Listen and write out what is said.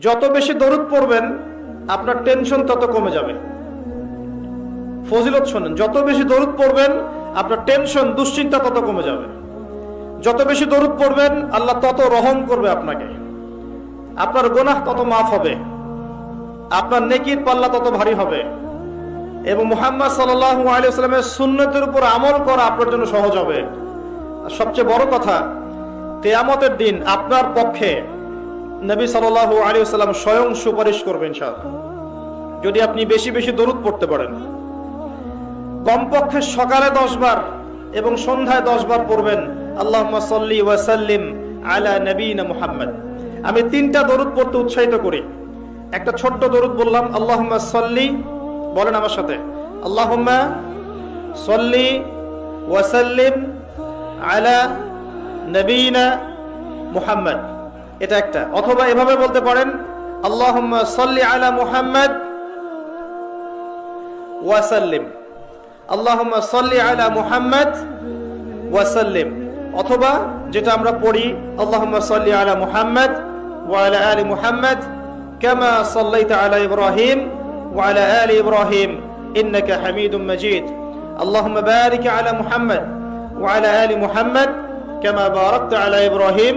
যত বেশি দরুদ পড়বেন, আপনার টেনশন তত কমে যাবে। ফজিলত শোনেন, যত বেশি দরুদ পড়বেন, আপনার টেনশন দুশ্চিন্তা তত কমে যাবে। যত বেশি দরুদ পড়বেন, আল্লাহ তত রহম করবে আপনাকে। আপনার গোনাহ তত মাফ হবে। আপনার নেকির পাল্লা তত ভারী হবে। এবং মুহাম্মদ সাল্লাল্লাহু আলাইহি ওয়াসাল্লামের সুন্নতের উপর আমল করা আপনার জন্য সহজ হবে। সবচেয়ে বড় কথা, কেয়ামতের দিন আপনার পক্ষে নবী সাল্লাল্লাহু আলাইহি ওয়াসাল্লাম স্বয়ং সুপারিশ করবেন ইনশাআল্লাহ যদি আপনি বেশি বেশি দরুদ পড়তে পারেন। কমপক্ষে সকালে দশ বার এবং সন্ধ্যায় দশ বার পড়বেন আল্লাহ সাল্লি ওয়াসাল্লিম আলা নবীনা মুহাম্মদ। আমি তিনটা দরুদ পড়তে উৎসাহিত করি। একটা ছোট্ট দরুদ বললাম আল্লাহ সাল্লি, বলেন আমার সাথে আল্লাহ সাল্লি ওয়াসাল্লিম আলা নবীনা মুহাম্মদ। এটা একটা। অথবা এভাবে বলতে পারেন আল্লাহ সাল্লি আলা মুহাম্মদ ওয়াসাল্লিম। আল্লাহুম্মা সাল্লি আলা মুহাম্মদ ওয়াসাল্লিম। অথবা যেটা আমরা পড়ি, আল্লাহুম্মা সাল্লি আলা মুহাম্মদ ওয়া আলা মুহাম্মদ কামা সাল্লাইতা আলা ইব্রাহিম ওয়া আলা ইব্রাহিম, ইন্নাকা হামিদুম মাজিদ। আল্লাহুম্মা বারিক আলা মুহাম্মদ ওয়া আলা আলি মুহাম্মদ কামা বারাকতা আলা ইব্রাহিম।